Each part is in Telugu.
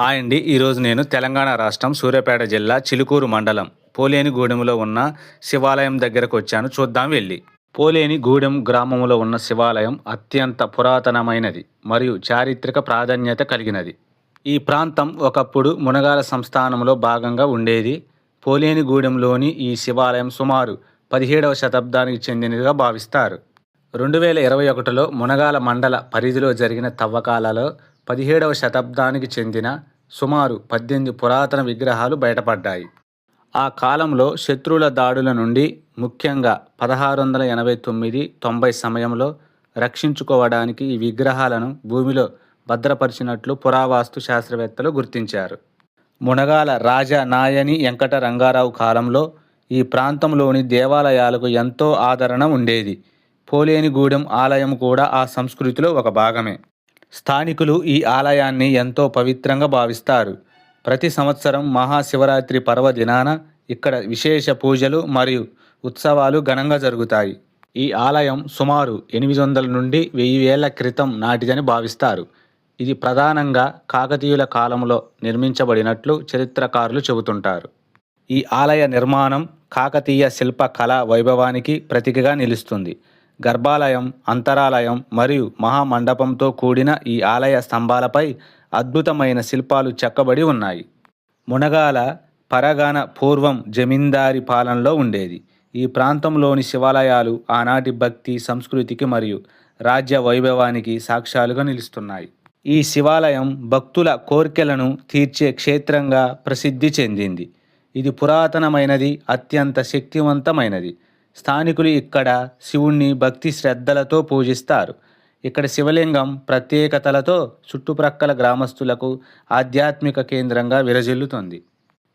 హాయ్ అండి. ఈరోజు నేను తెలంగాణ రాష్ట్రం సూర్యాపేట జిల్లా చిలుకూరు మండలం పోలేనిగూడెంలో ఉన్న శివాలయం దగ్గరకు వచ్చాను. చూద్దాం వెళ్ళి. పోలేనిగూడెం గ్రామంలో ఉన్న శివాలయం అత్యంత పురాతనమైనది మరియు చారిత్రక ప్రాధాన్యత కలిగినది. ఈ ప్రాంతం ఒకప్పుడు మునగాల సంస్థానంలో భాగంగా ఉండేది. పోలేనిగూడెంలోని ఈ శివాలయం సుమారు పదిహేడవ శతాబ్దానికి చెందినదిగా భావిస్తారు. రెండు వేల ఇరవై ఒకటిలో మునగాల మండల పరిధిలో జరిగిన తవ్వకాలలో పదిహేడవ శతాబ్దానికి చెందిన సుమారు పద్దెనిమిది పురాతన విగ్రహాలు బయటపడ్డాయి. ఆ కాలంలో శత్రువుల దాడుల నుండి ముఖ్యంగా పదహారు వందల ఎనభై తొమ్మిది తొంభై సమయంలో రక్షించుకోవడానికి ఈ విగ్రహాలను భూమిలో భద్రపరిచినట్లు పురావాస్తు శాస్త్రవేత్తలు గుర్తించారు. మునగాల రాజా నాయని వెంకట రంగారావు కాలంలో ఈ ప్రాంతంలోని దేవాలయాలకు ఎంతో ఆదరణ ఉండేది. పోలేనిగూడెం ఆలయం కూడా ఆ సంస్కృతిలో ఒక భాగమే. స్థానికులు ఈ ఆలయాన్ని ఎంతో పవిత్రంగా భావిస్తారు. ప్రతి సంవత్సరం మహాశివరాత్రి పర్వదినాన ఇక్కడ విశేష పూజలు మరియు ఉత్సవాలు ఘనంగా జరుగుతాయి. ఈ ఆలయం సుమారు ఎనిమిది వందల నుండి వెయ్యి వేల క్రితం నాటిదని భావిస్తారు. ఇది ప్రధానంగా కాకతీయుల కాలంలో నిర్మించబడినట్లు చరిత్రకారులు చెబుతుంటారు. ఈ ఆలయ నిర్మాణం కాకతీయ శిల్ప కళా వైభవానికి ప్రతీకగా నిలుస్తుంది. గర్భాలయం అంతరాలయం మరియు మహామండపంతో కూడిన ఈ ఆలయ స్తంభాలపై అద్భుతమైన శిల్పాలు చెక్కబడి ఉన్నాయి. మునగాల పరగణ పూర్వం జమీందారి పాలనలో ఉండేది. ఈ ప్రాంతంలోని శివాలయాలు ఆనాటి భక్తి సంస్కృతికి మరియు రాజ్య వైభవానికి సాక్ష్యాలుగా నిలుస్తున్నాయి. ఈ శివాలయం భక్తుల కోర్కెలను తీర్చే క్షేత్రంగా ప్రసిద్ధి చెందింది. ఇది పురాతనమైనది అత్యంత శక్తివంతమైనది. స్థానికులు ఇక్కడ శివుణ్ణి భక్తి శ్రద్ధలతో పూజిస్తారు. ఇక్కడ శివలింగం ప్రత్యేకతలతో చుట్టుప్రక్కల గ్రామస్తులకు ఆధ్యాత్మిక కేంద్రంగా విరజిల్లుతుంది.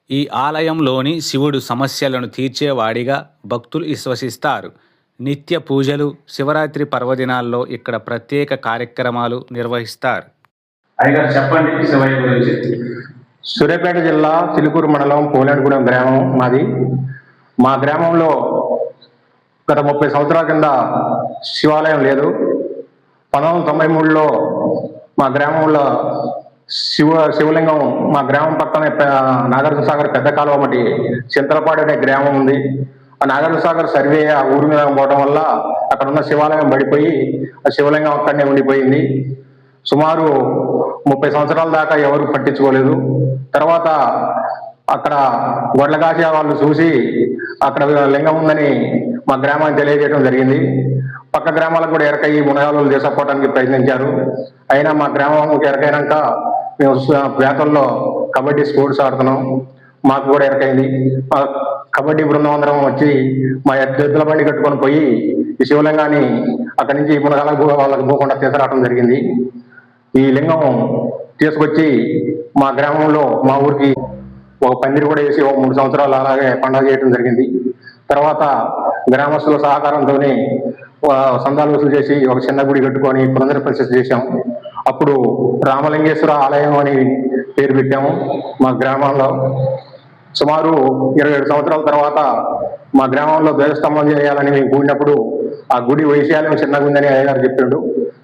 ఈ ఆలయంలోని శివుడు సమస్యలను తీర్చేవాడిగా భక్తులు విశ్వసిస్తారు. నిత్య పూజలు శివరాత్రి పర్వదినాల్లో ఇక్కడ ప్రత్యేక కార్యక్రమాలు నిర్వహిస్తారు. అయ్యగారు చెప్పండి శివయ్య గురించి. సూర్యాపేట జిల్లా చిలుకూరు మండలం పోలేడుగూడెం గ్రామం మాది. మా గ్రామంలో గత ముప్పై సంవత్సరాల కింద శివాలయం లేదు. పంతొమ్మిది వందల తొంభై మూడులో మా గ్రామంలో శివ శివలింగం మా గ్రామం పక్కనే పె- నాగార్జున సాగర్ పెద్ద కాలువ ఒకటి చింతలపాడు అనే గ్రామం ఉంది. ఆ నాగార్జున సాగర్ సర్వే ఆ ఊరి మీద పోవడం వల్ల అక్కడ ఉన్న శివాలయం పడిపోయి ఆ శివలింగం అక్కడనే ఉండిపోయింది. సుమారు ముప్పై సంవత్సరాల దాకా ఎవరు పట్టించుకోలేదు. తర్వాత అక్కడ గొడ్ల వాళ్ళు చూసి అక్కడ లింగం ఉందని మా గ్రామానికి తెలియజేయడం జరిగింది. పక్క గ్రామాలకు కూడా ఎరకయ్యి మునగాలు తీసుకుపోవడానికి ప్రయత్నించారు. అయినా మా గ్రామంకి ఎరకైనాక మేము వేతల్లో కబడ్డీ స్పోర్ట్స్ ఆడుతున్నాం. మాకు కూడా ఎరకైంది. మా కబడ్డీ బృందమందరం వచ్చి మా ఎద్దుల బండి కట్టుకొని పోయి ఈ శివలింగాన్ని అక్కడి నుంచి మునగాలకు వాళ్ళకు వాళ్ళకి పోకుండా తీసుకురావడం జరిగింది. ఈ లింగం తీసుకొచ్చి మా గ్రామంలో మా ఊరికి ఒక పందిరి కూడా వేసి ఒక మూడు సంవత్సరాలు అలాగే పండుగ చేయడం జరిగింది. తర్వాత గ్రామస్తుల సహకారంతోనే సందాలు వసూలు చేసి ఒక చిన్న గుడి కట్టుకొని పునర్ ప్రతిష్ఠ చేశాం. అప్పుడు రామలింగేశ్వర ఆలయం అని పేరు పెట్టాము మా గ్రామంలో. సుమారు ఇరవై ఏడు సంవత్సరాల తర్వాత మా గ్రామంలో ధ్వజస్తంభం చేయాలని మేము కూడినప్పుడు ఆ గుడి వైశాల్యం చిన్నగా ఉందని అయ్యగారు చెప్పిండు.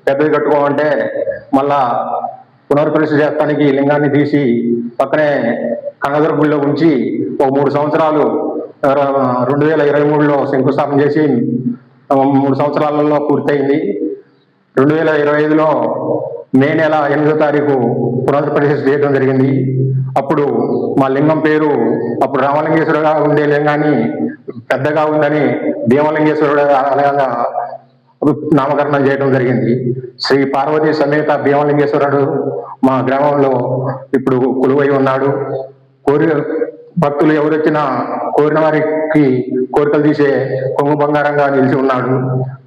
పెద్దది కట్టుకోమంటే మళ్ళా పునర్ప్రతిష్ఠ చేస్తానికి లింగాన్ని తీసి పక్కనే కనగదుర్గ గుడిలో ఉంచి ఒక మూడు సంవత్సరాలు రెండు వేల ఇరవై మూడులో శంకుస్థాపన చేసి మూడు సంవత్సరాలలో పూర్తయింది. రెండు వేల ఇరవై ఐదులో మే నెల ఎనిమిదో తారీఖు పునర్ప్రదేశం చేయడం జరిగింది. అప్పుడు మా లింగం పేరు అప్పుడు రామలింగేశ్వరుడుగా ఉండే లింగాన్ని పెద్దగా ఉందని భీమలింగేశ్వరుడు అనగా నామకరణం చేయడం జరిగింది. శ్రీ పార్వతీ సమేత భీమలింగేశ్వరుడు మా గ్రామంలో ఇప్పుడు కొలువై ఉన్నాడు. కోరి భక్తులు ఎవరొచ్చినా కోరిన వారికి కోరికలు తీసే కొంగు బంగారంగా నిలిచి ఉన్నాడు.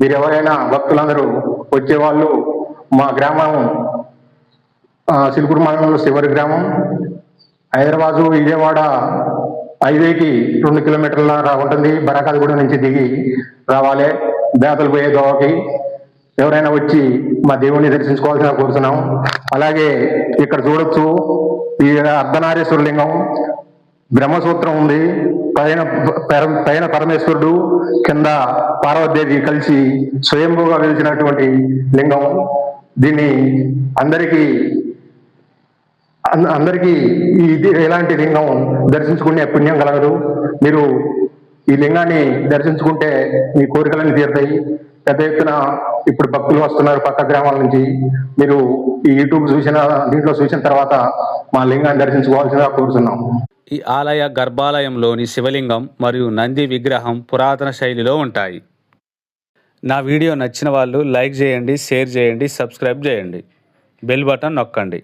మీరు ఎవరైనా భక్తులందరూ వచ్చేవాళ్ళు మా గ్రామం ఆ, మండలంలో శివరి గ్రామం హైదరాబాదు విజయవాడ హైవేకి రెండు కిలోమీటర్ల ఉంటుంది. బరాకాలగూడెం నుంచి దిగి రావాలి. బేతలు పోయే దోవకి ఎవరైనా వచ్చి మా దేవుణ్ణి దర్శించుకోవాల్సిన కోరుతున్నాం. అలాగే ఇక్కడ చూడొచ్చు ఈ అర్ధనారేశ్వర లింగం బ్రహ్మసూత్రం ఉంది. పైన పర- పైన పరమేశ్వరుడు కింద పార్వతీదేవి కలిసి స్వయంభూగా వెలిసినటువంటి లింగం. దీన్ని అందరికీ అందరికీ ఈ ఇది ఎలాంటి లింగం దర్శించుకునే పుణ్యం కలగదు. మీరు ఈ లింగాన్ని దర్శించుకుంటే మీ కోరికలన్నీ తీరుతాయి. పెద్ద ఎత్తున ఇప్పుడు భక్తులు వస్తున్నారు పక్క గ్రామాల నుంచి. మీరు ఈ యూట్యూబ్ చూసిన దీంట్లో చూసిన తర్వాత మా లింగాన్ని దర్శించుకోవాల్సిందిగా కోరుతున్నాం ఈ ఆలయ గర్భాలయంలోని శివలింగం మరియు నంది విగ్రహం పురాతన శైలిలో ఉంటాయి. నా వీడియో నచ్చిన వాళ్ళు లైక్ చేయండి షేర్ చేయండి సబ్స్క్రైబ్ చేయండి. బెల్ బటన్ నొక్కండి.